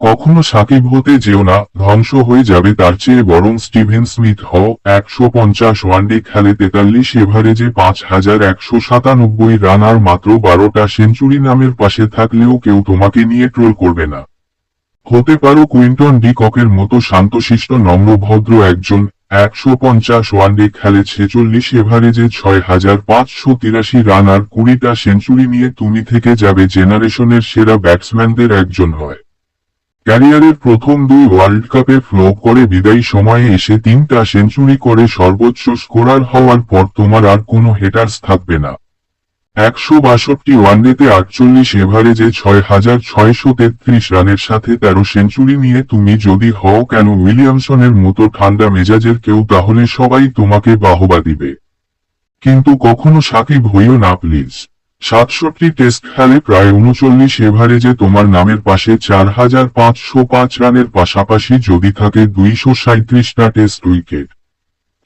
কখনো সাকিব হতে যেও না, ধ্বংস হয়ে যাবে তার চেয়ে বরং স্টিভেন স্মিথ হও, একশো পঞ্চাশ ওয়ানডে খেলে তেতাল্লিশ এভারেজে পাঁচ হাজার একশো সাতানব্বই রান আর মাত্র বারোটা সেঞ্চুরি নামের পাশে থাকলেও কেউ তোমাকে নিয়ে ট্রোল করবে না। হতে পারো কুইন্টন ডি ককের মতো শান্তশিষ্ট নম্রভদ্র একজন, একশো পঞ্চাশ ওয়ানডে খেলে ছেচল্লিশ এভারেজে ছয় হাজার পাঁচশো তিরাশি রান আর কুড়িটা সেঞ্চুরি নিয়ে তুমি থেকে যাবে জেনারেশনের সেরা ব্যাটসম্যানদের একজন হয়। ক্যারিয়ারের প্রথম দুই ওয়ার্ল্ড কাপে ফ্লপ করে বিদায়ী সময়ে এসে তিনটা সেঞ্চুরি করে সর্বোচ্চ স্কোরার হওয়ার পর তোমার আর কোনো হেটার্স থাকবে না। একশো বাষট্টি ওয়ানডেতে আটচল্লিশ এভারেজে ছয় হাজার ছয়শো তেত্রিশ রানের সাথে তেরো সেঞ্চুরি নিয়ে তুমি যদি হও কেন উইলিয়ামসনের মতো ঠান্ডা মেজাজের কেউ তাহলে সবাই তোমাকে বাহবা দিবে। কিন্তু কখনো সাকিব হইও না, প্লিজ। সাতষট্টি টেস্ট খেলে প্রায় উনচল্লিশ এভারেজে তোমার নামের পাশে চার হাজার পাঁচশো পাঁচ রানের পাশাপাশি যদি থাকে দুইশো সাঁত্রিশটা টেস্ট উইকেট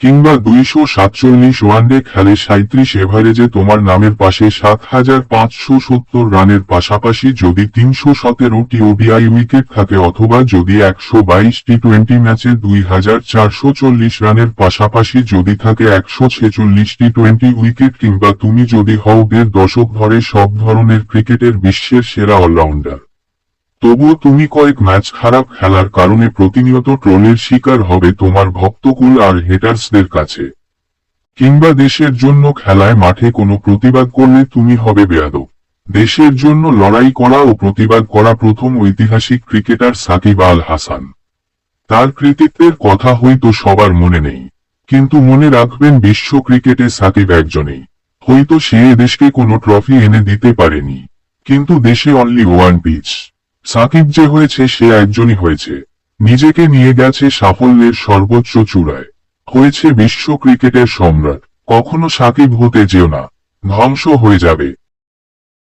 কিংবা দুইশো সাতচল্লিশ ওয়ানডে খেলে সাঁত্রিশ এভারেজে তোমার নামের পাশে সাত হাজার পাঁচশো সত্তর রানের পাশাপাশি যদি তিনশো সতেরোটি ওডিআই উইকেট থাকে অথবা যদি একশো বাইশ টি টোয়েন্টি ম্যাচে দুই হাজার চারশো চল্লিশ রানের পাশাপাশি যদি থাকে একশো ছেচল্লিশ টি টোয়েন্টি উইকেট কিংবা তুমি যদি হও দশক ধরে সব ধরনের ক্রিকেটের বিশ্বের সেরা অলরাউন্ডার। তবুও তুমি কয়েক ম্যাচ খারাপ খেলার কারণে প্রতিনিয়ত ট্রোলের শিকার হবে তোমার ভক্তকুল আর হেটার্সদের কাছে। কিংবা দেশের জন্য খেলায় মাঠে কোনো প্রতিবাদ করলে তুমি হবে বেয়াদব। দেশের জন্য লড়াই করা ও প্রতিবাদ করা প্রথম ঐতিহাসিক ক্রিকেটার সাকিব আল হাসান। তার কৃতিত্বের কথা হয়তো সবার মনে নেই। কিন্তু মনে রাখবেন বিশ্ব ক্রিকেটে সাকিব একজনেই। হয়তো সে দেশকে কোনো ট্রফি এনে দিতে পারেনি। কিন্তু দেশে অনলি ওয়ান পিচ সাকিব যে হয়েছে, সে একজনই হয়েছে। নিজেকে নিয়ে গেছে সাফল্যের সর্বোচ্চ চূড়ায়। হয়েছে বিশ্ব ক্রিকেটের সম্রাট। কখনো সাকিব হতে যেও না। ধ্বংস হয়ে যাবে।